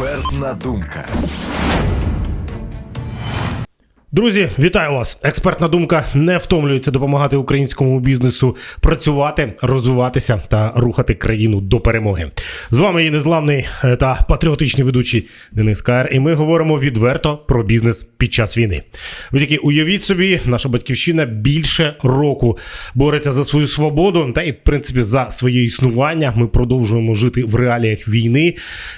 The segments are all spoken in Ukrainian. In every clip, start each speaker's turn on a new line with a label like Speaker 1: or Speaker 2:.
Speaker 1: Експертна думка.
Speaker 2: Друзі, вітаю вас! Експертна думка не втомлюється допомагати українському бізнесу працювати, розвиватися та рухати країну до перемоги. З вами її незламний е, та патріотичний ведучий Денис Каєр, і ми говоримо відверто про бізнес під час війни. Ви тільки уявіть собі, наша батьківщина більше року бореться за свою свободу та і в принципі за своє існування. Ми продовжуємо жити в реаліях війни.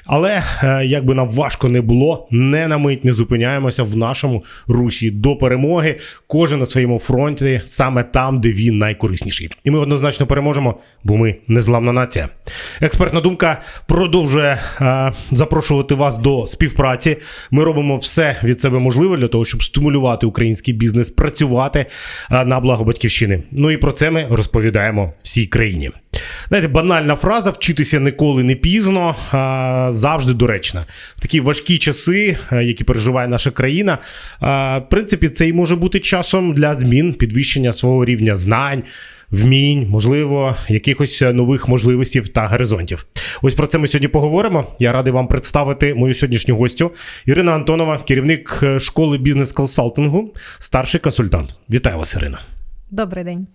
Speaker 2: Але е, як би нам важко не було, не на мить не зупиняємося в нашому русі до перемоги. Кожен на своєму фронті, саме там, де він найкорисніший. І ми однозначно переможемо, бо ми незламна нація. Експертна думка продовжує е, запрошувати вас до співпраці. Ми робимо все від себе можливе для того, щоб стимулювати український бізнес, працювати е, на благо батьківщини. Ну і про це ми розповідаємо всій країні. Знаєте, банальна фраза вчитися ніколи не пізно завжди доречна. В такі важкі часи, які переживає наша країна, в принципі, це і може бути часом для змін, підвищення свого рівня знань. Вмінь, можливо, якихось нових можливостей та горизонтів. Ось про це ми сьогодні поговоримо. Я радий вам представити мою сьогоднішню гостю Ірина Антонова, керівник е, школи бізнес-консалтингу, старший консультант. Вітаю вас, Ірина.
Speaker 3: Добрий день.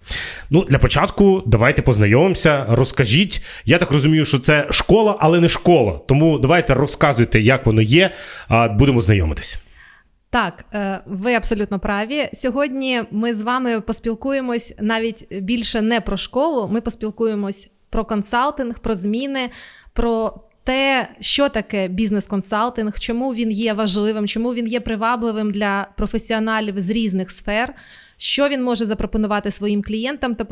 Speaker 2: Ну, для початку давайте познайомимося. Розкажіть. Я так розумію, що це школа, але не школа. Тому давайте розказуйте, як воно є. А будемо знайомитись.
Speaker 3: Так, е, ви абсолютно праві. Сьогодні ми з вами поспілкуємось навіть більше не про школу. Ми поспілкуємось про консалтинг, про зміни, про те, що таке бізнес-консалтинг, чому він є важливим, чому він є привабливим для професіоналів з різних сфер. Що він може запропонувати своїм клієнтам, та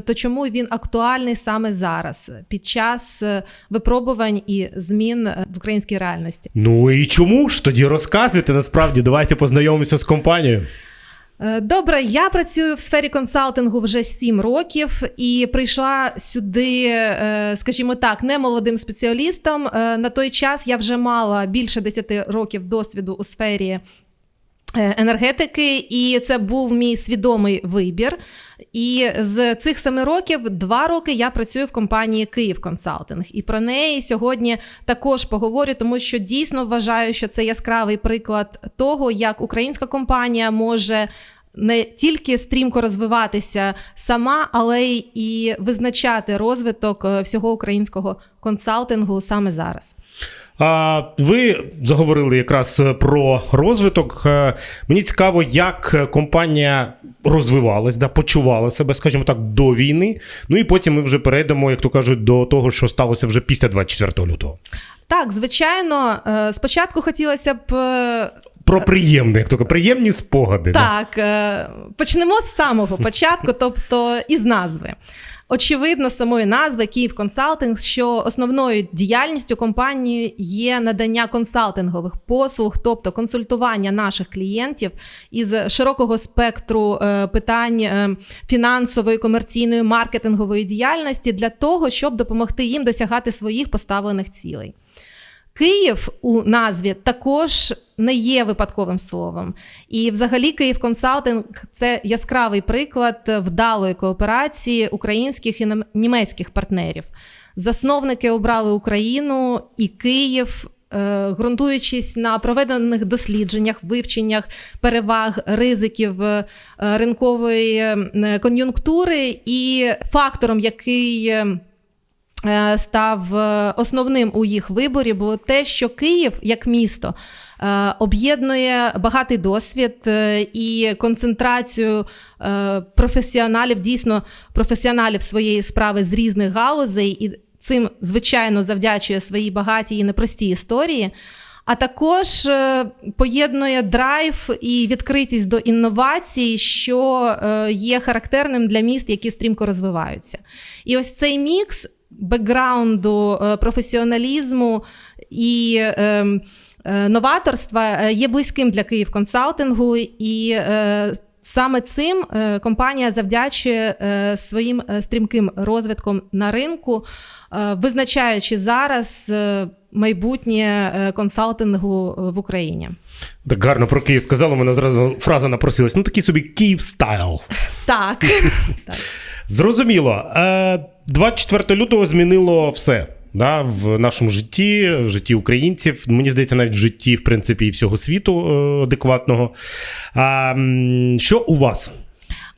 Speaker 3: то чому він актуальний саме зараз, під час е, випробувань і змін е, в українській реальності?
Speaker 2: Ну і чому ж тоді розказуйте? Насправді, давайте познайомимося з компанією.
Speaker 3: Е, Добре, я працюю в сфері консалтингу вже 7 років і прийшла сюди, е, скажімо так, не молодим спеціалістом. Е, На той час я вже мала більше 10 років досвіду у сфері. Е, Енергетики, і це був мій свідомий вибір. І з цих семи років два роки я працюю в компанії Київ Консалтинг. І про неї сьогодні також поговорю, тому що дійсно вважаю, що це яскравий приклад того, як українська компанія може. Не тільки стрімко розвиватися сама, але й і визначати розвиток е, всього українського консалтингу саме зараз.
Speaker 2: Ви заговорили якраз про розвиток. Е, Мені цікаво, як компанія розвивалась, да, почувала себе, скажімо так, до війни. Ну і потім ми вже перейдемо, як то кажуть, до того, що сталося вже після 24 лютого.
Speaker 3: Так, звичайно, е, спочатку хотілося б е,
Speaker 2: Про приємне, як то приємні спогади.
Speaker 3: Так, е, почнемо з самого початку, тобто із назви. Очевидно, самої назви Київ Консалтинг, що основною діяльністю компанії є надання консалтингових послуг, тобто консультування наших клієнтів із широкого спектру е, питань е, фінансової, комерційної, маркетингової діяльності для того, щоб допомогти їм досягати своїх поставлених цілей. Київ у назві також не є випадковим словом. І, взагалі, Київ Консалтинг це яскравий приклад вдалої кооперації українських і німецьких партнерів. Засновники обрали Україну і Київ. е, Ґрунтуючись на проведених дослідженнях, вивченнях переваг, ризиків е, ринкової кон'юнктури, і фактором, який е, став е, основним у їх виборі, було те, що Київ як місто е, об'єднує багатий досвід е, і концентрацію е, професіоналів, дійсно професіоналів своєї справи з різних галузей, і цим, звичайно, завдячує своїй багатій і непростій історії. А також е, поєднує драйв і відкритість до інновацій, що е, є характерним для міст, які стрімко розвиваються. І ось цей мікс бекграунду, е, професіоналізму і е, е, новаторства е, є близьким для Київ консалтингу і. Саме цим компанія завдячує своїм стрімким розвитком на ринку, визначаючи зараз майбутнє консалтингу в Україні.
Speaker 2: Так гарно про Київ сказали, у мене зразу фраза напросилась. Ну такий собі Київ стайл.
Speaker 3: Так.
Speaker 2: Зрозуміло. Е, 24 лютого змінило все. да, в нашому житті, в житті українців. Мені здається, навіть в житті, в принципі, і всього світу е, адекватного. А, що у вас?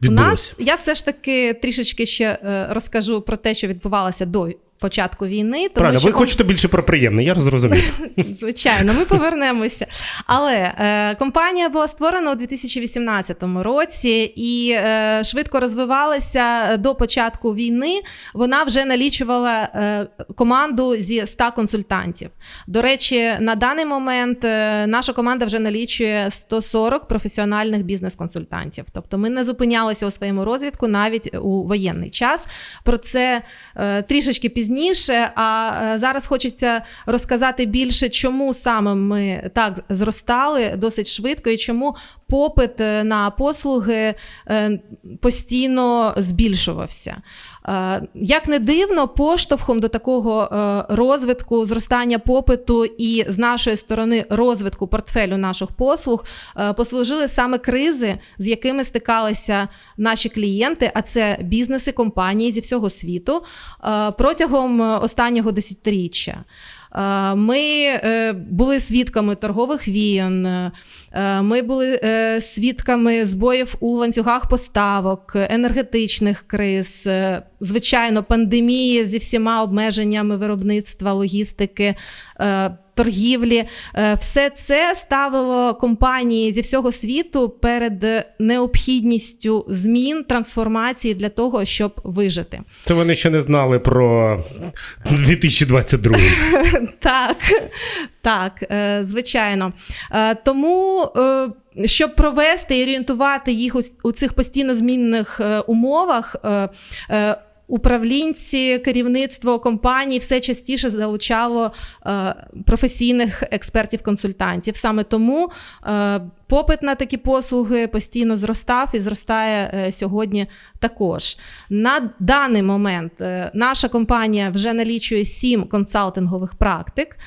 Speaker 3: У нас я все ж таки трішечки ще е, розкажу про те, що відбувалося до початку війни. Тому
Speaker 2: Правильно,
Speaker 3: що
Speaker 2: ви хочете більше про приємне, я зрозумів.
Speaker 3: Звичайно, ми повернемося. Але е, компанія була створена у 2018 році і е, швидко розвивалася до початку війни. Вона вже налічувала е, команду зі 100 консультантів. До речі, на даний момент е, наша команда вже налічує 140 професіональних бізнес-консультантів. Тобто ми не зупинялися у своєму розвитку навіть у воєнний час. Про це е, трішечки пізніше. А е, зараз хочеться розказати більше, чому саме ми так зростали досить швидко і чому попит е, на послуги е, постійно збільшувався. Е, Як не дивно, поштовхом до такого розвитку, зростання попиту і з нашої сторони розвитку портфелю наших послуг послужили саме кризи, з якими стикалися наші клієнти, а це бізнеси, компанії зі всього світу протягом останнього десятиріччя. Е, Ми е, були свідками торгових війн, е, ми були свідками збоїв у ланцюгах поставок, енергетичних криз, звичайно, пандемії зі всіма обмеженнями виробництва, логістики. Торгівлі, Е, все це ставило компанії зі всього світу перед необхідністю змін трансформації для того, щоб вижити.
Speaker 2: Це вони ще не знали про 2022.
Speaker 3: Так, так, е, звичайно. Е, Тому, щоб провести і орієнтувати їх у, цих постійно змінних умовах. Управлінці, керівництво компаній все частіше залучало е, професійних експертів-консультантів. Саме тому е, попит на такі послуги постійно зростав і зростає е, сьогодні також. На даний момент наша компанія вже налічує сім консалтингових практик,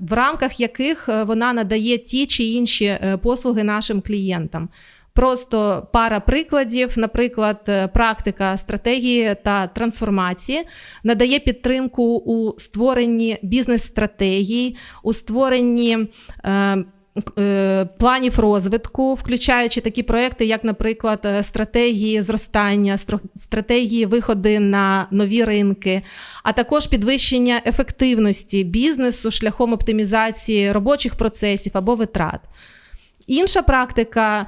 Speaker 3: в рамках яких вона надає ті чи інші послуги нашим клієнтам. Просто пара прикладів, наприклад, е, практика стратегії та трансформації надає підтримку у створенні бізнес-стратегій, у створенні е, е, планів розвитку, включаючи такі проекти, як, наприклад, е, стратегії зростання, стратегії виходи на нові ринки, а також підвищення ефективності бізнесу шляхом оптимізації робочих процесів або витрат. Інша практика,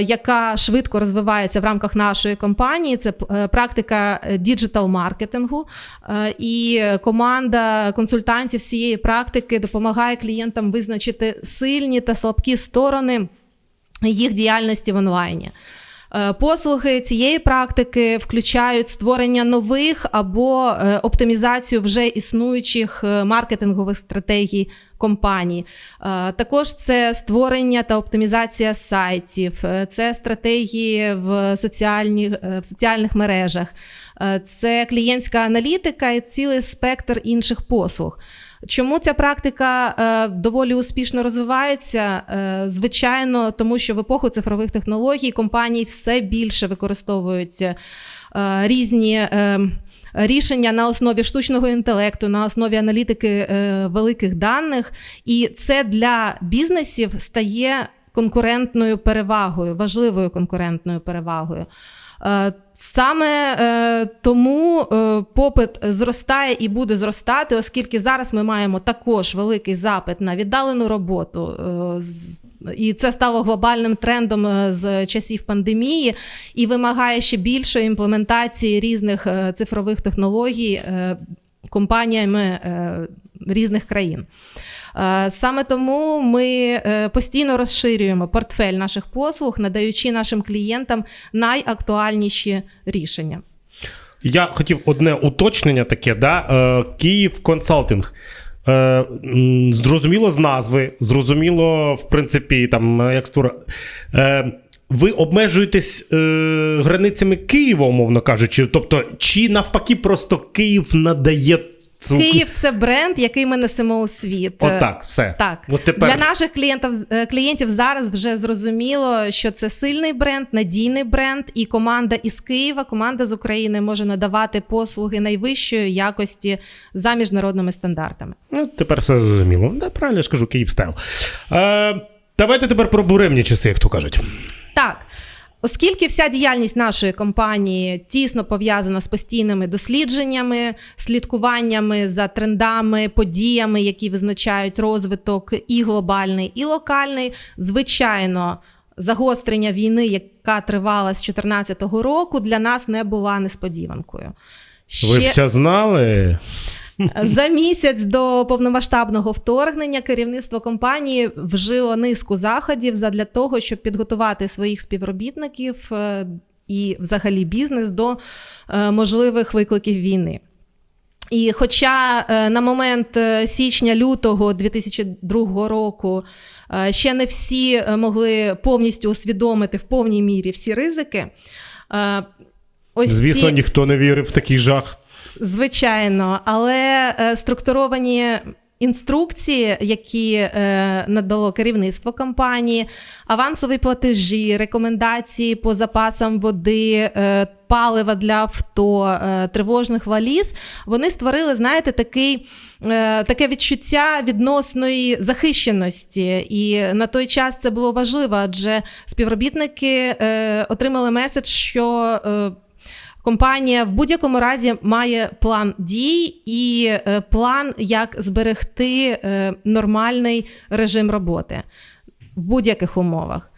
Speaker 3: яка швидко розвивається в рамках нашої компанії, це е, практика діджитал-маркетингу. Е, І команда консультантів цієї практики допомагає клієнтам визначити сильні та слабкі сторони їх діяльності в онлайні. Е, Послуги цієї практики включають створення нових або е, оптимізацію вже існуючих е, маркетингових стратегій компаній. Е, Також це створення та оптимізація сайтів, е, це стратегії в, соціальні, е, в соціальних мережах, це клієнтська аналітика і цілий спектр інших послуг. Чому ця практика доволі успішно розвивається? Звичайно, тому що в епоху цифрових технологій компанії все більше використовують різні. Рішення на основі штучного інтелекту, на основі аналітики е, великих даних, і це для бізнесів стає конкурентною перевагою, важливою конкурентною перевагою. Е, Саме е, тому попит зростає і буде зростати, оскільки зараз ми маємо також великий запит на віддалену роботу. І це стало глобальним трендом е, з часів пандемії і вимагає ще більшої імплементації різних е, цифрових технологій е, компаніями різних країн. Саме тому ми постійно розширюємо портфель наших послуг, надаючи нашим клієнтам найактуальніші рішення.
Speaker 2: Я хотів одне уточнення таке, да? Київ консалтинг. Е, зрозуміло з назви, зрозуміло, в принципі, там, як створити. Е, ви обмежуєтесь е, границями Києва, умовно кажучи. Тобто, чи навпаки, просто Київ надає Цук.
Speaker 3: Київ це бренд, який ми несемо у світ.
Speaker 2: Отак, все.
Speaker 3: Так,
Speaker 2: От тепер
Speaker 3: для наших клієнтів, е, клієнтів зараз вже зрозуміло, що це сильний бренд, надійний бренд, і команда із Києва, команда з України може надавати послуги найвищої якості за міжнародними стандартами.
Speaker 2: Ну, тепер все зрозуміло. Да, правильно я ж кажу, Київ стайл. Е, давайте тепер про буремні часи, як то кажуть.
Speaker 3: Так. Оскільки вся діяльність нашої компанії тісно пов'язана з постійними дослідженнями, слідкуваннями за трендами, подіями, які визначають розвиток і глобальний, і локальний, звичайно, загострення війни, яка тривала з 2014 року, для нас не була несподіванкою.
Speaker 2: Ви все знали?
Speaker 3: За місяць до повномасштабного вторгнення керівництво компанії вжило низку заходів задля того, щоб підготувати своїх співробітників е, і взагалі бізнес до е, можливих викликів війни. І хоча е, на момент січня-лютого 2002 року ще не всі могли повністю усвідомити в повній мірі всі ризики, ось
Speaker 2: Звісно,
Speaker 3: ці...
Speaker 2: ніхто не вірив в такий жах.
Speaker 3: Звичайно, але е, структуровані інструкції, які е, надало керівництво компанії, авансові платежі, рекомендації по запасам води, е, палива для авто, е, тривожних валіз, вони створили, знаєте, такий, е, таке відчуття відносної захищеності. І на той час це було важливо, адже співробітники отримали меседж, що. Компанія в будь-якому разі має план дій і е, план, як зберегти е, нормальний режим роботи в будь-яких умовах.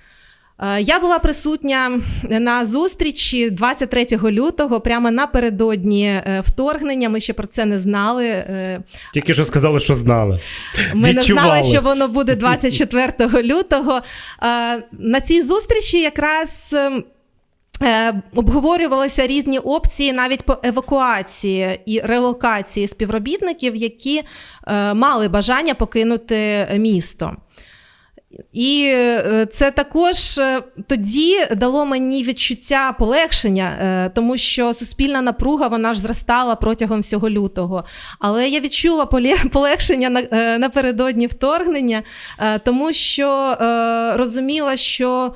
Speaker 3: Е, Я була присутня на зустрічі 23 лютого, прямо напередодні вторгнення. Ми ще про це не знали.
Speaker 2: Тільки що сказали, що знали.
Speaker 3: Ми не знали, що воно буде 24 лютого. На цій зустрічі якраз. Е, Обговорювалися різні опції навіть по евакуації і релокації співробітників, які е, мали бажання покинути місто. І е, це також тоді дало мені відчуття полегшення, тому що суспільна напруга вона ж зростала протягом всього лютого. Але я відчула полегшення напередодні вторгнення, тому що розуміла, що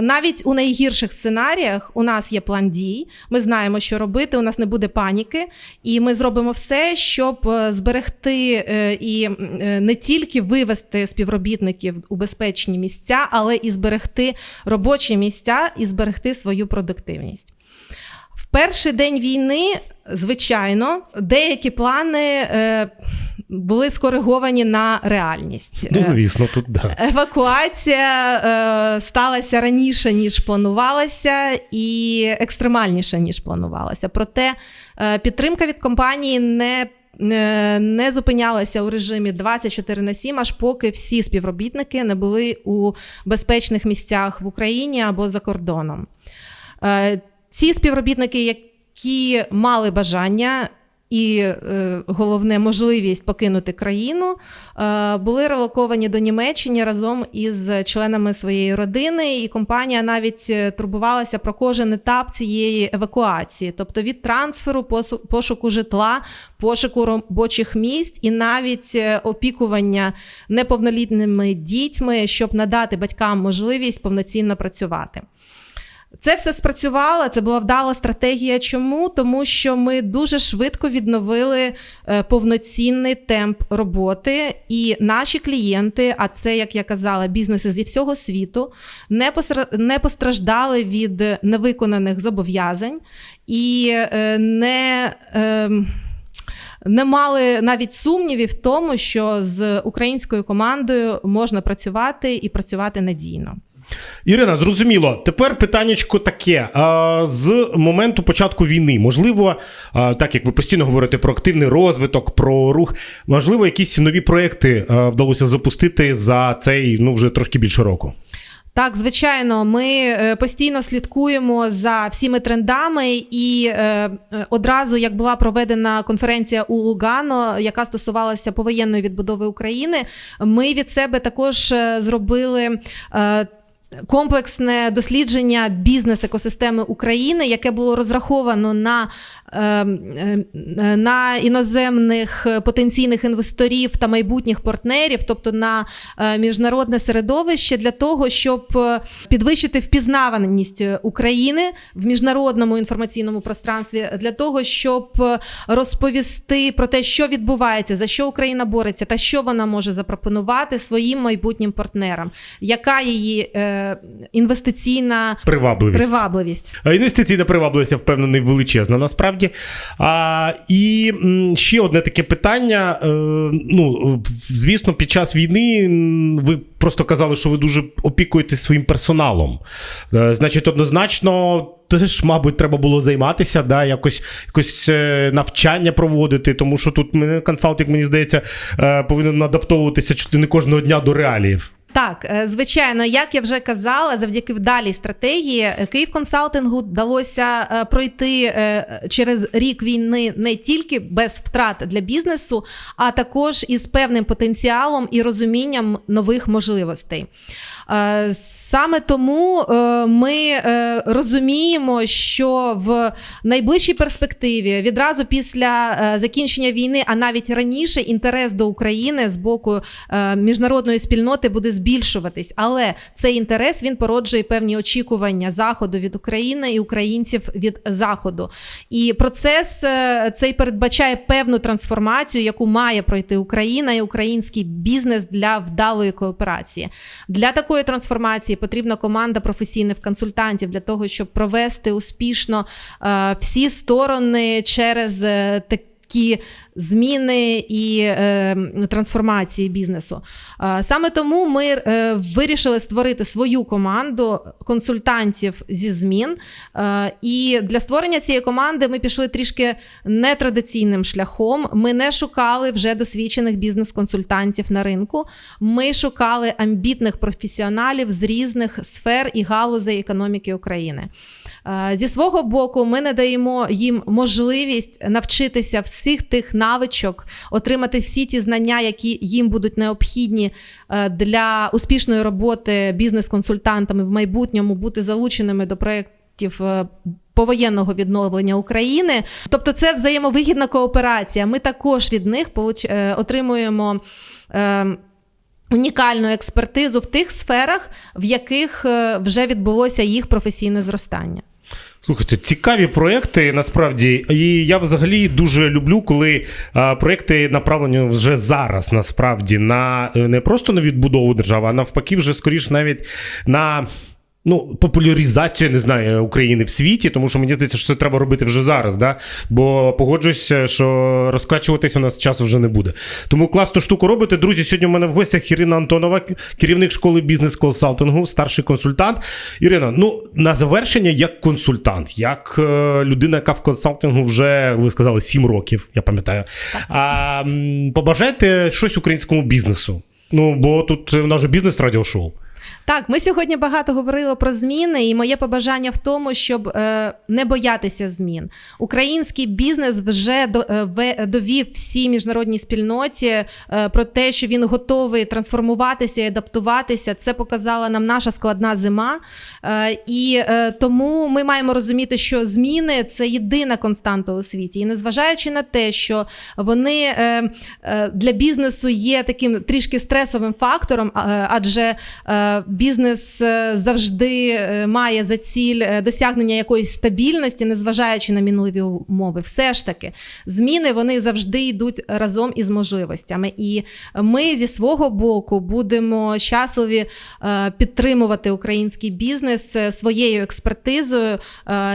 Speaker 3: навіть у найгірших сценаріях у нас є план дій. Ми знаємо, що робити. У нас не буде паніки, і ми зробимо все, щоб е, зберегти е, і е, не тільки вивести співробітників у безпечні місця, але і зберегти робочі місця і зберегти свою продуктивність. В перший день війни, звичайно, деякі плани е, були скориговані на реальність.
Speaker 2: Ну,
Speaker 3: Е,
Speaker 2: звісно, тут да.
Speaker 3: Евакуація е, сталася раніше, ніж планувалося, і екстремальніше, ніж планувалося. Проте е, підтримка від компанії не, не, не зупинялася у режимі 24 на 7, аж поки всі співробітники не були у безпечних місцях в Україні або за кордоном. Е, ці співробітники, які мали бажання і е, головне можливість покинути країну, е, були релоковані до Німеччини разом із членами своєї родини, і компанія навіть е, турбувалася про кожен етап цієї евакуації, тобто від трансферу, пошуку житла, пошуку робочих місць і навіть опікування неповнолітніми дітьми, щоб надати батькам можливість повноцінно працювати. Це все спрацювало. Це була вдала стратегія. Чому? Тому що ми дуже швидко відновили е, повноцінний темп роботи, і наші клієнти, а це, як я казала, бізнеси зі всього світу, не постраждали від невиконаних зобов'язань і е, не. ем, не мали навіть сумнівів в тому, що з українською командою можна працювати і працювати надійно.
Speaker 2: Ірина, зрозуміло. Тепер питаннячко таке. З моменту початку війни, можливо, так як ви постійно говорите про активний розвиток, про рух, можливо, якісь нові проекти вдалося запустити за цей ну вже трошки більше року.
Speaker 3: Так, звичайно, ми е, постійно слідкуємо за всіми трендами, і е, е, одразу як була проведена конференція у Лугано, яка стосувалася повоєнної відбудови України, ми від себе також зробили. Комплексне дослідження бізнес-екосистеми України, яке було розраховано на на іноземних е, потенційних інвесторів та майбутніх партнерів, тобто на е, міжнародне середовище, для того, щоб е, підвищити впізнаваність України в міжнародному інформаційному пространстві, для того, щоб е, розповісти про те, що відбувається, за що Україна бореться, та що вона може запропонувати своїм майбутнім партнерам, яка її е, інвестиційна
Speaker 2: Привабливість.
Speaker 3: привабливість.
Speaker 2: Інвестиційна привабливість, я впевнений, величезна насправді. А, і ще одне таке питання. Е, ну, звісно, під час війни ви просто казали, що ви дуже опікуєтесь своїм персоналом. Е, значить, однозначно. Теж, мабуть, треба було займатися, да, якось, якось е, навчання проводити, тому що тут консалтинг, мені здається, повинен адаптовуватися чуть не кожного дня до реаліїв.
Speaker 3: Так, е, звичайно, як я вже казала, завдяки вдалій стратегії е, Київ консалтингу вдалося е, пройти через рік війни не тільки без втрат для бізнесу, а також із певним потенціалом і розумінням нових можливостей. Е, Саме тому е, ми е, розуміємо, що в найближчій перспективі, відразу після закінчення війни, а навіть раніше, інтерес до України з боку міжнародної спільноти буде збільшуватись. Але цей інтерес він породжує певні очікування заходу від України і українців від заходу. І процес цей передбачає певну трансформацію, яку має пройти Україна і український бізнес для вдалої кооперації. Для такої трансформації потрібна команда професійних консультантів для того, щоб провести успішно е, всі сторони через е, такі зміни і е, трансформації бізнесу. Е, саме тому ми е, вирішили створити свою команду консультантів зі змін. Е, і для створення цієї команди ми пішли трішки нетрадиційним шляхом. Ми не шукали вже досвідчених бізнес-консультантів на ринку. Ми шукали амбітних професіоналів з різних сфер і галузей економіки України. Е, Зі свого боку, ми надаємо їм можливість навчитися всіх тих навичок, отримати всі ті знання, які їм будуть необхідні е, для успішної роботи бізнес-консультантами в майбутньому, бути залученими до проєктів. е, Повоєнного відновлення України, тобто це взаємовигідна кооперація. Ми також від них отримуємо е, унікальну експертизу в тих сферах, в яких вже відбулося їх професійне зростання.
Speaker 2: Слухайте, цікаві проекти насправді, і я взагалі дуже люблю, коли а, проекти направлені вже зараз, насправді, на е, не просто на відбудову держави, а навпаки, вже скоріш навіть на. Ну, популяризацію, я не знаю, України в світі, тому що мені здається, що це треба робити вже зараз, да? бо погоджуюся, що розкачуватись у нас часу вже не буде. Тому класну штуку робите. Друзі, сьогодні у мене в гостях Ірина Антонова, керівник школи бізнес-консалтингу, старший консультант. Ірина, ну на завершення, як консультант, як е, людина, яка в консалтингу вже ви сказали 7 років, я пам'ятаю. А, побажайте щось українському бізнесу. Ну, бо тут у нас же бізнес-радіошоу.
Speaker 3: Так, ми сьогодні багато говорили про зміни, і моє побажання в тому, щоб е, не боятися змін. Український бізнес вже до, е, довів всій міжнародній спільноті е, про те, що він готовий трансформуватися і адаптуватися. Це показала нам наша складна зима. Е, і е, тому ми маємо розуміти, що зміни це єдина константа у світі. І незважаючи на те, що вони е, е, для бізнесу є таким трішки стресовим фактором, а- адже е, бізнес е, завжди е, має за ціль е, досягнення якоїсь стабільності, незважаючи на мінливі умови. Все ж таки, зміни вони завжди йдуть разом із можливостями. І ми зі свого боку будемо щасливі підтримувати український бізнес своєю експертизою,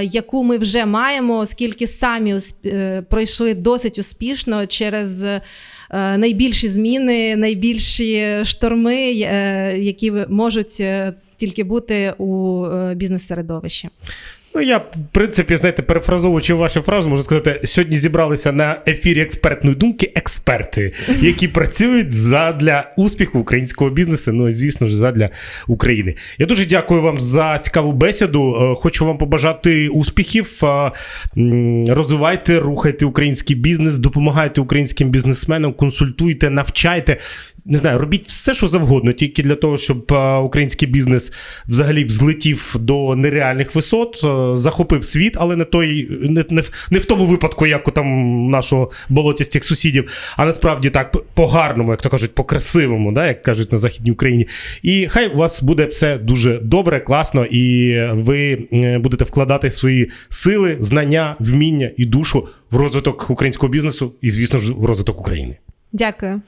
Speaker 3: яку ми вже маємо, оскільки самі пройшли досить успішно через. Е, Найбільші зміни, найбільші шторми, е, які можуть е, тільки бути у бізнес-середовищі.
Speaker 2: Ну, я, в принципі, знаєте, перефразовуючи вашу фразу, можу сказати, сьогодні зібралися на ефірі експертної думки експерти, які працюють задля успіху українського бізнесу, ну і звісно ж, задля України. Я дуже дякую вам за цікаву бесіду. Е, Хочу вам побажати успіхів. Е, Розвивайте, рухайте український бізнес, допомагайте українським бізнесменам, консультуйте, навчайте. Не знаю, робіть все, що завгодно, тільки для того, щоб е, український бізнес взагалі взлетів до нереальних висот, е, захопив світ, але не той, не, не, не в тому випадку, як у там нашого болотістих сусідів, а насправді так по-гарному, як то кажуть, по-красивому, да, як кажуть на Західній Україні. І хай у вас буде все дуже добре, класно, і ви е, будете вкладати свої сили, знання, вміння і душу в розвиток українського бізнесу і, звісно ж, в розвиток України.
Speaker 3: Дякую.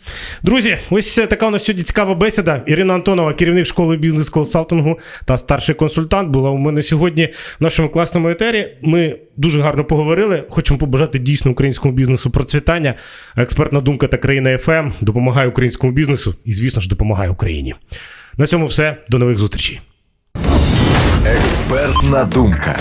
Speaker 2: Друзі, ось така у нас сьогодні цікава бесіда. Ірина Антонова, керівник школи бізнес-консалтингу та старший консультант, була у мене сьогодні в нашому класному етері. Ми дуже гарно поговорили. Хочемо побажати дійсно українському бізнесу процвітання. Експертна думка та країна ФМ допомагає українському бізнесу і, звісно ж, допомагає Україні. На цьому все. До нових зустрічей.
Speaker 1: Експертна думка.